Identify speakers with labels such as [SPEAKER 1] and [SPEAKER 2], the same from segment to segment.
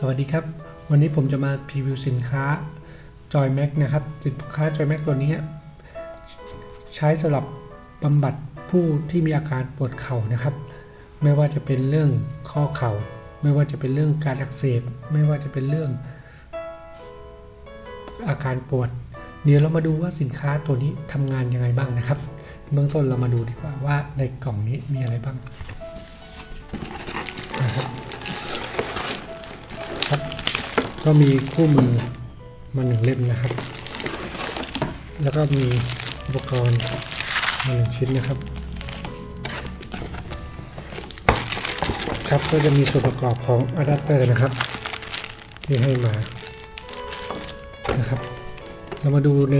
[SPEAKER 1] สวัสดีครับ วันนี้ผมจะมาพรีวิวสินค้า Joy Max นะครับ สินค้า Joy Max ตัวนี้ ใช้สำหรับบำบัดผู้ที่มีอาการปวดเข่านะครับ ไม่ว่าจะเป็นเรื่องข้อเข่า ไม่ว่าจะเป็นเรื่องการอักเสบ ไม่ว่าจะเป็นเรื่อง อาการปวด เดี๋ยวเรามาดูว่าสินค้าตัวนี้ทำงานยังไงบ้างนะครับ เบื้องต้นเรามาดูดีกว่าว่าในกล่องนี้มีอะไรบ้างนะครับ ก็มีคู่มือมาหนึ่งเล่มนะครับ แล้วก็มีอุปกรณ์มาหนึ่งชิ้นนะครับ ครับก็จะมีส่วนประกอบของอะแดปเตอร์นะครับ ที่ให้มานะครับ เรามาดูใน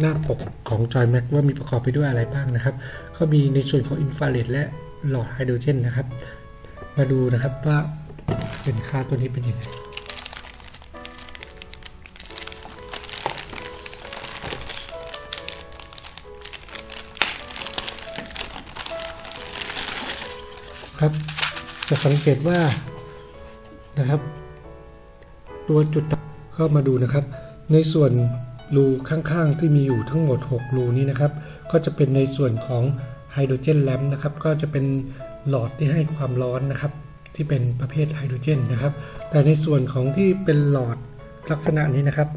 [SPEAKER 1] หน้าปกของ Joy Max ว่ามีประกอบไปด้วยอะไรบ้างนะครับ ก็มีในส่วนของอินฟราเรดและหลอดไฮโดรเจนนะครับ มาดูนะครับว่าสินค้าตัวนี้เป็นยังไง ครับ จะสังเกตว่านะครับ ตัวจุดก็มาดูนะครับ ในส่วนรูข้างๆที่มีอยู่ทั้งหมด 6 รูนี้นะครับ ก็จะเป็นในส่วนของไฮโดรเจนแลมนะครับ ก็จะเป็นหลอดที่ให้ความร้อนนะครับ ที่เป็นประเภทไฮโดรเจนนะครับ แต่ในส่วนของที่เป็นหลอดลักษณะนี้นะครับ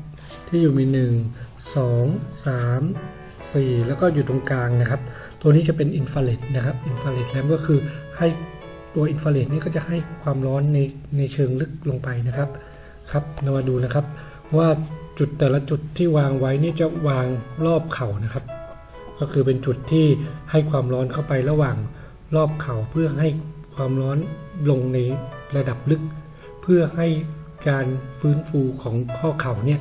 [SPEAKER 1] ที่อยู่มี 1 2 3 4 แล้วก็อยู่ตรงกลางนะครับ ตัวนี้จะเป็นอินฟราเรดนะครับอินฟราเรดแลมก็คือให้ ตัวอินฟราเรดนี้ก็จะให้ความร้อนในในเชิงลึกลงไปนะครับครับเรามาดูนะครับ ว่าจุดแต่ละจุดที่วางไว้นี่จะวางรอบเข่านะครับ ก็คือเป็นจุดที่ให้ความร้อนเข้าไประหว่างรอบเข่าเพื่อให้ความร้อนลงในระดับลึก เพื่อให้การฟื้นฟูของข้อเข่าเนี่ย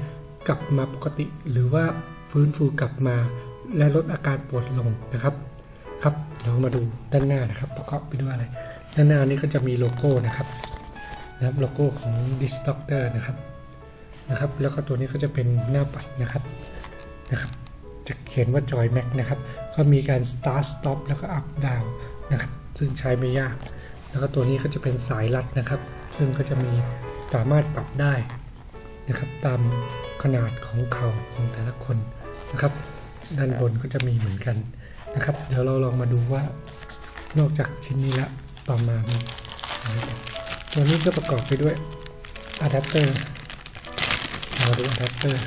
[SPEAKER 1] กลับมาปกติ หรือว่าฟื้นฟูกลับมา และลดอาการปวดลงนะครับ ครับเรามาดูด้านหน้านะครับประกอบไปด้วยอะไร ด้านหน้านี้ก็จะมีโลโก้นะครับนะครับโลโก้ของ d i s Doctor นะครับนะครับ แล้วก็ตัวนี้ก็จะเป็นหน้าปัดนะครับนะครับจะเขียนว่า Joy Max นะครับ ก็มีการ Start Stop แล้วก็ Up Down นะครับ ซึ่งใช้ไม่ยาก แล้วก็ตัวนี้ก็จะเป็นสายรัดนะครับ ซึ่งก็จะมีสามารถปรับได้นะครับ ตามขนาดของเข่าของแต่ละคนนะครับ ด้านบนก็จะมีเหมือนกันนะครับ เดี๋ยวเราลองมาดูว่านอกจากชิ้นนี้แล้ว ต่อมามีอะไรบ้างตัวนี้ก็ประกอบไปด้วยอะแดปเตอร์เราดูอะแดปเตอร์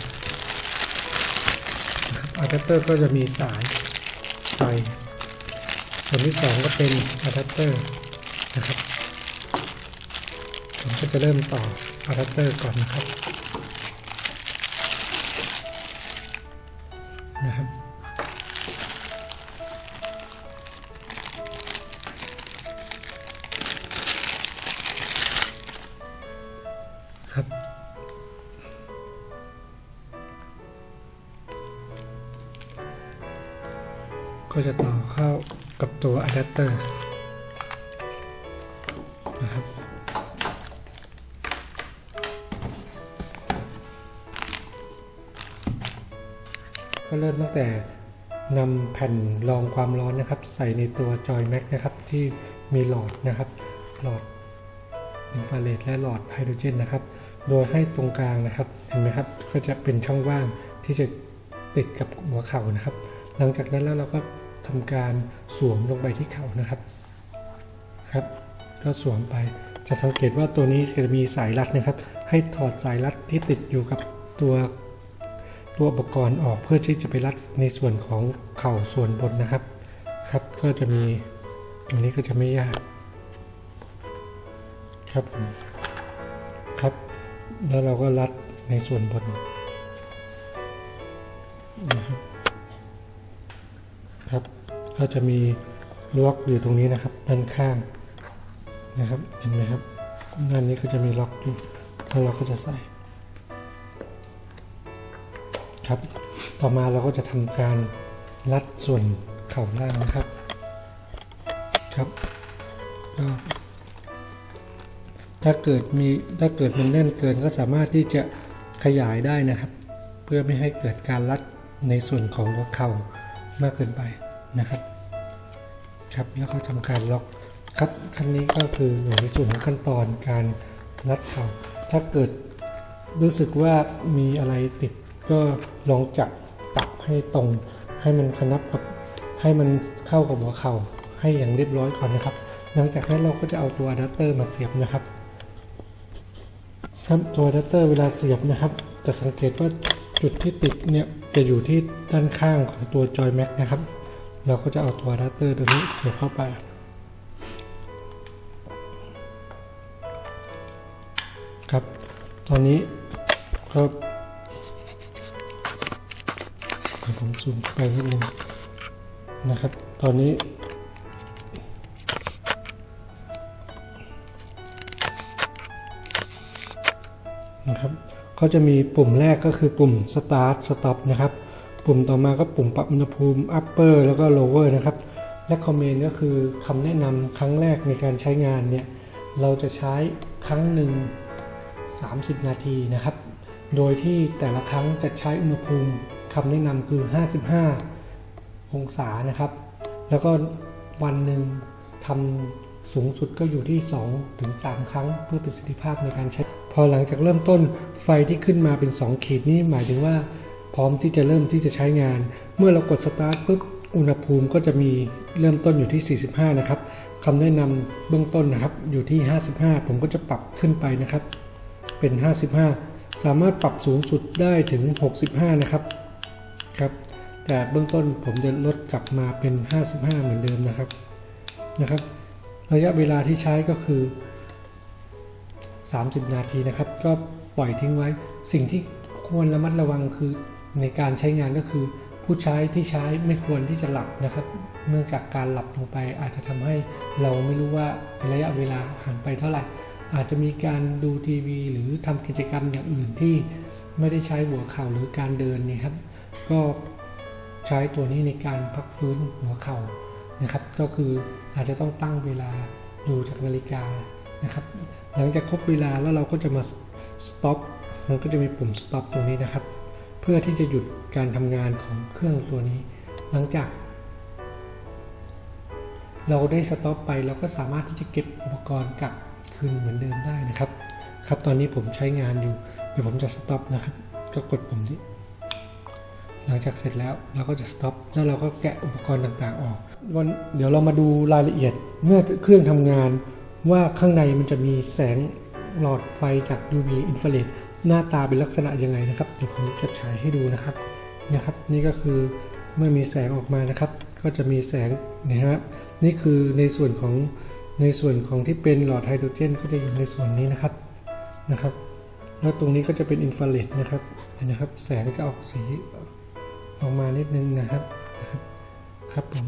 [SPEAKER 1] นะครับอะแดปเตอร์ก็จะมีสายไฟส่วนที่สองก็เป็นอะแดปเตอร์นะครับผมก็จะเริ่มต่ออะแดปเตอร์ก่อนนะครับ ก็จะต่อเข้ากับตัวอะแดปเตอร์นะครับก็เริ่มตั้งแต่นำแผ่นรองความร้อนนะครับ ใส่ในตัว Joy Max นะครับที่มีหลอดนะครับ หลอดอินฟราเรดและหลอดไฮโดรเจนนะครับ โดยให้ตรงกลางนะครับเห็นไหมครับ ก็จะเป็นช่องว่างที่จะติดกับหัวเข่านะครับ หลังจากนั้นแล้วเราก็ ทำการสวมลงไปที่เข่านะครับครับก็สวมไปจะสังเกตว่าตัวนี้จะมีสายรัดนะครับ ให้ถอดสายรัดที่ติดอยู่กับตัวตัวอุปกรณ์ออกเพื่อที่จะไปรัดในส่วนของเข่าส่วนบนนะครับ ครับก็จะมีตรงนี้ก็จะไม่ยาก ครับผมครับ แล้วเราก็รัดในส่วนบนนะครับ ครับ ก็จะมีล็อกอยู่ตรงนี้นะครับ ด้านข้างนะครับ เห็นไหมครับด้านนี้ก็จะมีล็อกอยู่แล้วเราก็จะใส่ ครับ ต่อมาเราก็จะทำการรัดส่วนเข่าล่างนะครับ ครับก็ถ้าเกิดมีถ้าเกิดมันแน่นเกินก็สามารถที่จะขยายได้นะครับ เพื่อไม่ให้เกิดการรัดในส่วนของหัวเข่า มากเกินไปนะครับ ครับแล้วก็ทำการล็อกครับขั้นนี้ก็คืออยู่ในส่วนของขั้นตอนการนัดเข่าถ้าเกิดรู้สึกว่ามีอะไรติดก็ลองจับปรับให้ตรง ให้มันคนับกับให้มันเข้ากับหัวเข่าให้อย่างเรียบร้อยก่อนนะครับ หลังจากนั้นเราก็จะเอาตัวอะแดปเตอร์มาเสียบนะครับ ครับตัวอะแดปเตอร์เวลาเสียบนะครับ จะสังเกตว่าจุดที่ติดเนี่ย จะอยู่ที่ด้านข้างของตัวจอยแม็กนะครับ เราก็จะเอาตัวอะแดปเตอร์ตัวนี้เสียบเข้าไป ครับ ตอนนี้ก็เดี๋ยวผมซูมไปนิดนึงนะครับ ตอนนี้นะครับ เขาจะมีปุ่มแรกก็คือปุ่ม start stop นะครับ ปุ่มต่อมาก็ปุ่มปรับอุณหภูมิ upper แล้วก็ lower นะครับ และ comment ก็คือคำแนะนำครั้งแรกในการใช้งานเนี่ย เราจะใช้ครั้งหนึ่ง30 นาทีนะครับ โดยที่แต่ละครั้งจะใช้อุณหภูมิคำแนะนำคือ 55 องศานะครับ แล้วก็วันหนึ่งทำสูงสุดก็อยู่ที่2ถึง3ครั้งเพื่อประสิทธิภาพในการใช้ พอหลังจากเริ่มต้นไฟที่ขึ้นมาเป็น 2 ขีดนี้หมายถึงว่า พร้อมที่จะเริ่มที่จะใช้งาน เมื่อเรากดสตาร์ทปุ๊บอุณหภูมิก็จะมีเริ่มต้นอยู่ที่ 45 นะครับคำแนะนำเบื้องต้นนะครับอยู่ที่ 55 ผมก็จะปรับขึ้นไปนะครับ เป็น 55 สามารถปรับสูงสุดได้ถึง 65 นะครับครับ แต่เบื้องต้นผมจะลดกลับมาเป็น 55 เหมือนเดิมนะครับนะครับ ระยะเวลาที่ใช้ก็คือ 30 นาทีนะครับ ก็ปล่อยทิ้งไว้ สิ่งที่ควรระมัดระวังคือในการใช้งานก็คือ ผู้ใช้ที่ใช้ไม่ควรที่จะหลับนะครับ เนื่องจากการหลับลงไป อาจจะทำให้เราไม่รู้ว่าระยะเวลาผ่านไปเท่าไหร่ อาจจะมีการดูทีวี หรือทำกิจกรรมอย่างอื่นที่ไม่ได้ใช้หัวเข่าหรือการเดินนี่ครับ ก็ใช้ตัวนี้ในการพักฟื้นหัวเข่านะครับ ก็คืออาจจะต้องตั้งเวลาดูจากนาฬิกานะครับ หลังจากครบเวลาแล้วเราก็จะมา stop มันก็จะมีปุ่ม stop ตรงนี้นะครับ เพื่อที่จะหยุดการทำงานของเครื่องตัวนี้ หลังจาก เราได้สต็อปไปเราก็สามารถที่จะเก็บอุปกรณ์กลับคืนเหมือนเดิมได้นะครับ ครับตอนนี้ผมใช้งานอยู่ เดี๋ยวผมจะสต็อปนะครับ ก็กดปุ่มนี้ หลังจากเสร็จแล้วเราก็จะสต็อปแล้วเราก็แกะอุปกรณ์ต่างๆออกวันเดี๋ยวเรามาดูรายละเอียดเมื่อเครื่องทำงาน ว่าข้างในมันจะมีแสงหลอดไฟจาก UV อินฟราเรดหน้าตาเป็นลักษณะยังไงนะครับ เดี๋ยวผมจะฉายให้ดูนะครับนะครับ นี่ก็คือเมื่อมีแสงออกมานะครับ ก็จะมีแสงนะครับนี่คือในส่วนของในส่วนของที่เป็นหลอดไฮโดรเจนก็จะอยู่ในส่วนนี้นะครับนะครับ แล้วตรงนี้ก็จะเป็นอินฟราเรดนะครับเห็นนะครับ แสงจะออกสีออกมานิดนึงนะครับครับผม